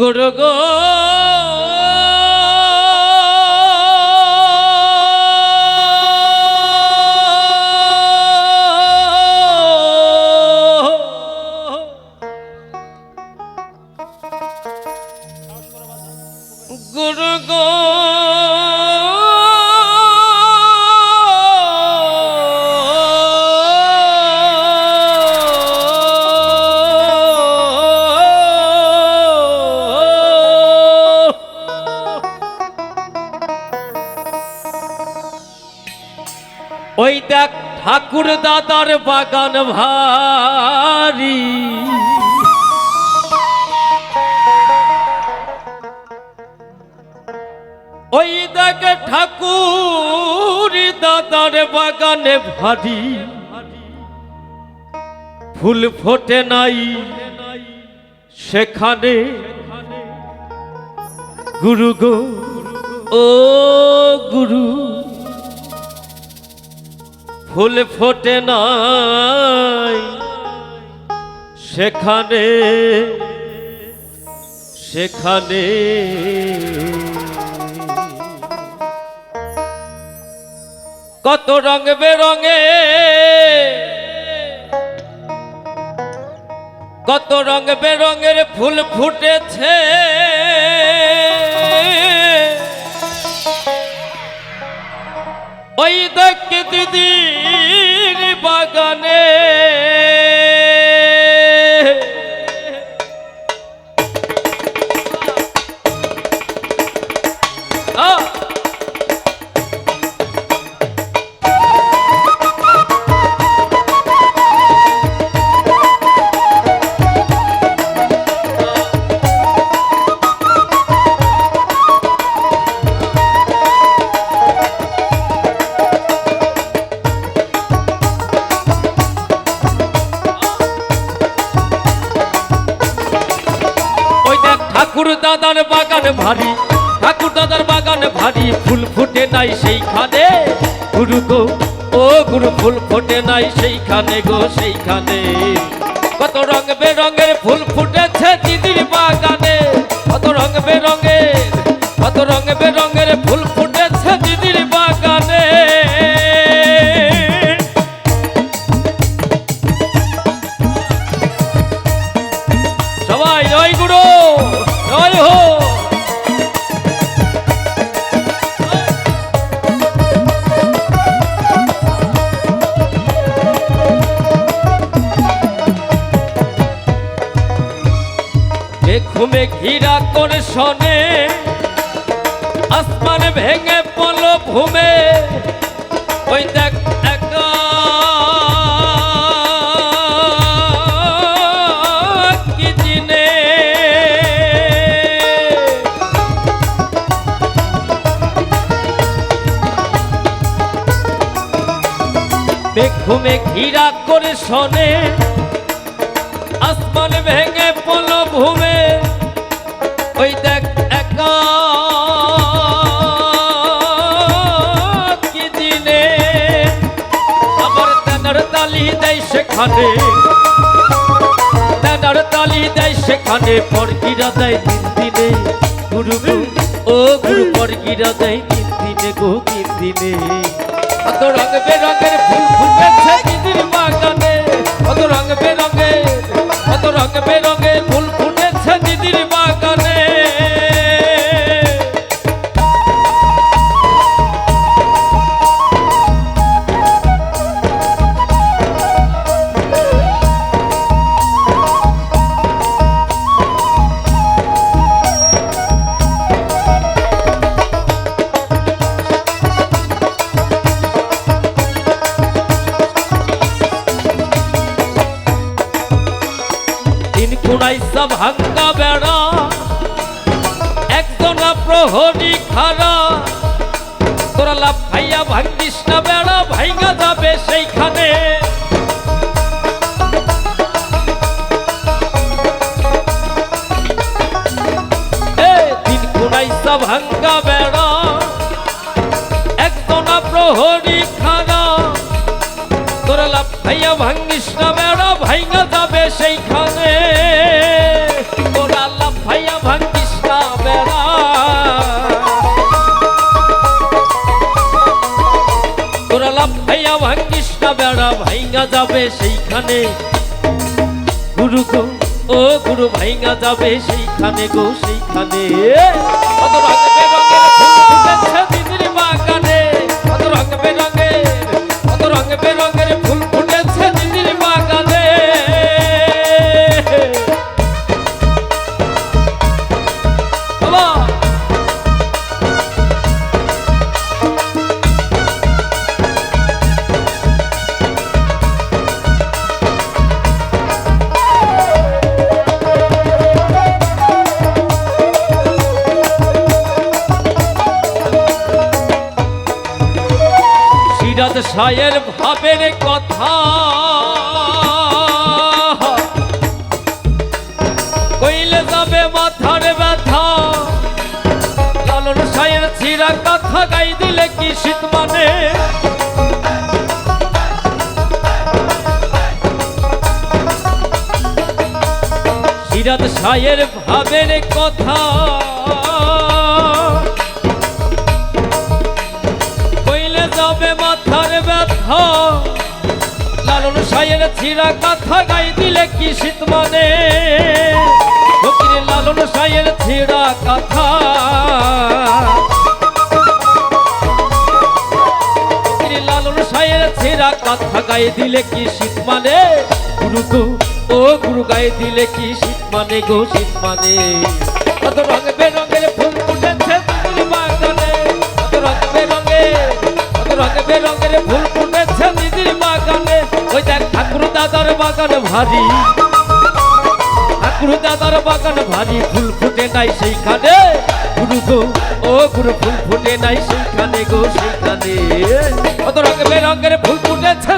গুরু গো। ঠাকুর দাদার বাগান ভারী। ওই দেখ ঠাকুর দাদার বাগানে ভারী। ফুল ফোটে নাই সেখানে। গুরু গো, ও গুরু। ফুল ফোটে নাই। সেখানে সেখানে। কত রঙ বেরঙে, কত রঙ বেরঙের ফুল ফুটেছে। ওই দেখ দিদির বাগানে দাদার বাগান ভারী, ঠাকুর দাদার বাগান ভারী, ফুল ফুটে নাই সেইখানে। গুরু গো, ও গুরু, ফুল ফোটে নাই সেইখানে গো, সেইখানে। কত রঙ বেরঙের ফুল ফুটেছে দিদির বাগানে, কত রঙ বেরঙের ঘুমে ঘিরা করে শনে। আসমান ভেঙে পল ঘুমে। ওই দেখ ঘুমে ঘিরা করে শনে। দেয় সেখানে তেনার তালি দেয় সেখানে পরগিরা দেয় তিন দিনে। গুরু ও গুরু পরগিরা দেয় তিন দিনে গো, তিন দিনে। কত রঙ বেরঙের ফুল ফুটেছে দিদির বাগানে। কত রঙ বেরঙের কত রঙ বেরঙের ফুল কুড়াইশা ভাঙ্গা বেড়া। একজনা প্রহরী খারা তোরা লাভ ভাইয়া ভাঙ্গিস না বেড়া, ভাইঙ্গা যাবে সেইখানে। ভাঙ্গা বেড়া। একজনা প্রহরী খারা তোরা লাভ ভাইয়া ভাঙ্গিস না বেড়া, ভাইঙ্গা কৃষ্ণ বেড়া ভাইঙ্গা যাবে সেইখানে। গুরু গো ও গুরু ভাইঙ্গা যাবে সেইখানে গো সেইখানে। সায়ের ভাবের কথা। কইলে যাবে মাথার ব্যথা। লালন সায়ের ছিড়া কথা গাই দিলে কি শীত মানে? সিরাজ সায়ের ভাবের কথা। সায়ের ছিড়া কথা গাই দিলে কি শীত মানে? ফকির লালন সায়ের ছিড়া কথা। লালন সায়ের ছিড়া কথা গায়ে দিলে কি শীত মানে? গুরু গো, ও গুরু গায়ে দিলে কি শীত মানে গো শীত মানে? ফুল ফুটেছে বাগানে। কত ফুল ফুটেছে বাগান ভারী। ঠাকুর দাদার বাগান ভারী, ফুল ফুটে নাই সেইখানে। গুরু গো, ও গুরু, ফুল ফুটে নাই সেইখানে গো, সেইখানে। কত রঙের বেরঙের ফুল ফুটেছে